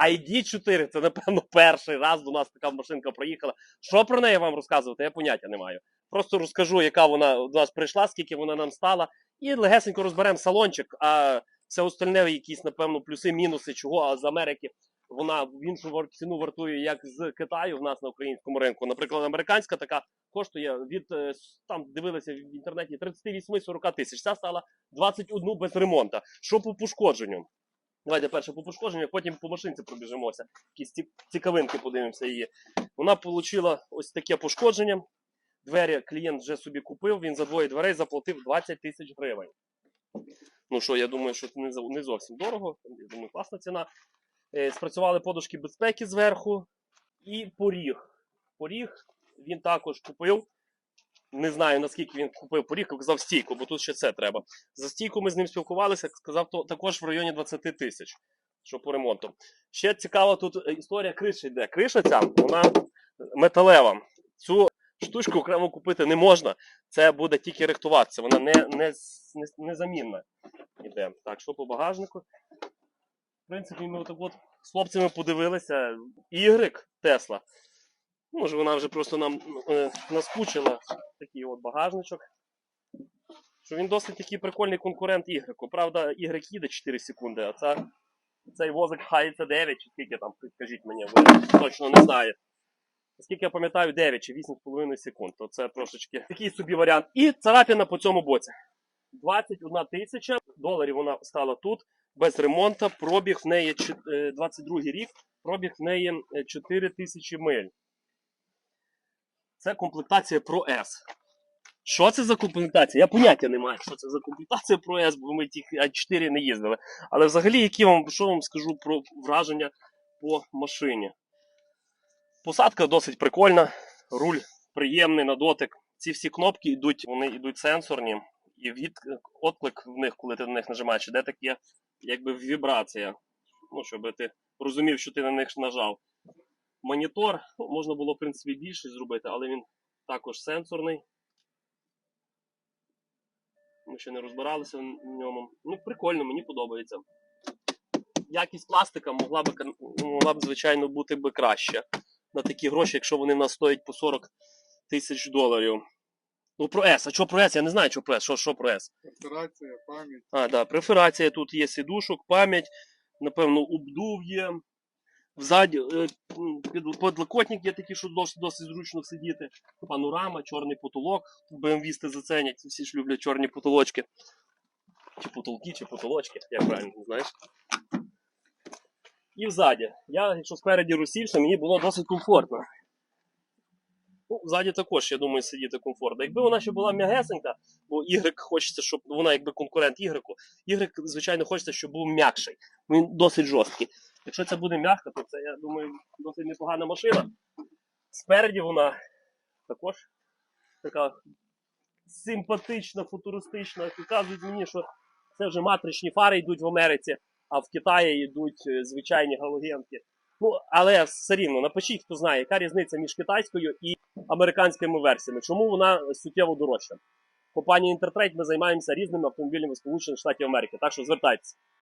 ID4 це, напевно, перший раз до нас така машинка проїхала. Що про неї вам розказувати, я поняття не маю. Просто розкажу, яка вона до нас прийшла, скільки вона нам стала, і легесенько розберемо салончик, а все остальне якісь, напевно, плюси, мінуси, чого а з Америки. Вона в іншу ціну вартує, як з Китаю в нас на українському ринку. Наприклад, американська така коштує від е, там дивилися в інтернеті 38-40 тисяч. Ця стала 21 без ремонту. Що по пошкодженню? Давайте перше по пошкодженню, потім по машинці пробіжимося. Якісь цікавинки подивимося її. Вона отримала ось таке пошкодження. Двері клієнт вже собі купив, він за двоє дверей заплатив 20 тисяч гривень. Ну що, я думаю, що це не, зовсім дорого. Я думаю, класна ціна. Е, Спрацювали подушки безпеки зверху і поріг. Поріг він також купив. Не знаю наскільки він купив поріг, казав стійку, бо тут ще це треба. За стійку ми з ним спілкувалися, сказав, то також в районі 20 тисяч, що по ремонту. Ще цікава тут е, історія криші йде. Криша ця, вона металева. Цю штучку окремо купити не можна. Це буде тільки рихтуватися. Вона не, не, незамінна. Іде. Так, що по багажнику? В принципі, ми отак от з хлопцями подивилися. Y Тесла. Може, вона вже просто нам е, наскучила такий от багажничок. Що він досить такий прикольний конкурент Y. Правда, Y їде 4 секунди, а це, цей возик хається 9, чи скільки там, скажіть мені, ви точно не знаю. Наскільки я пам'ятаю, 9 чи 8,5 секунд. То це трошечки такий собі варіант. І царапіна по цьому боці. 21 тисяча доларів вона стала тут без ремонту. Пробіг в неї чи- е, 22 рік, пробіг в неї е, 4 тисячі миль. Це комплектація Pro S. Що це за комплектація? Я поняття не маю, що це за комплектація Pro S, бо ми тих А4 не їздили. Але взагалі, які вам, що вам скажу про враження по машині? Посадка досить прикольна, руль приємний на дотик. Ці всі кнопки йдуть, вони йдуть сенсорні, і від, отклик в них, коли ти на них нажимаєш, іде таке, якби вібрація. Ну, щоб ти розумів, що ти на них нажав. Монітор ну, можна було, в принципі, більше зробити, але він також сенсорний. Ми ще не розбиралися в ньому. Ну, прикольно, мені подобається. Якість пластика могла б, могла б, звичайно, бути би краще на такі гроші, якщо вони в нас стоять по 40 тисяч доларів. Ну, про S. А що про S? Я не знаю, що про S. Що, що про S? Ресторація, пам'ять. А, да, преферація тут є сідушок, пам'ять, напевно, обдув є. Взаді е, подлокотник є такий, що досить, досить зручно сидіти. Панорама, чорний потолок. БМВісти заценять, всі ж люблять чорні потолочки. Чи потолки, чи потолочки, як правильно знаєш. І взаді. Я, якщо спереді русівся, мені було досить комфортно. Ну, ззаді також, я думаю, сидіти комфортно. Якби вона ще була м'ягесенька, бо Y хочеться, щоб вона якби конкурент Y, Y, звичайно, хочеться, щоб був м'якший. Він досить жорсткий. Якщо це буде м'яко, то це, я думаю, досить непогана машина. Спереді вона також така симпатична, футуристична. Кажуть мені, що це вже матричні фари йдуть в Америці, а в Китаї йдуть е, звичайні галогенки. Ну, але все рівно, напишіть, хто знає, яка різниця між китайською і американськими версіями. Чому вона суттєво дорожча? Компанія Intertrade ми займаємося різними автомобілями Сполучених Штатів Америки, так що звертайтеся.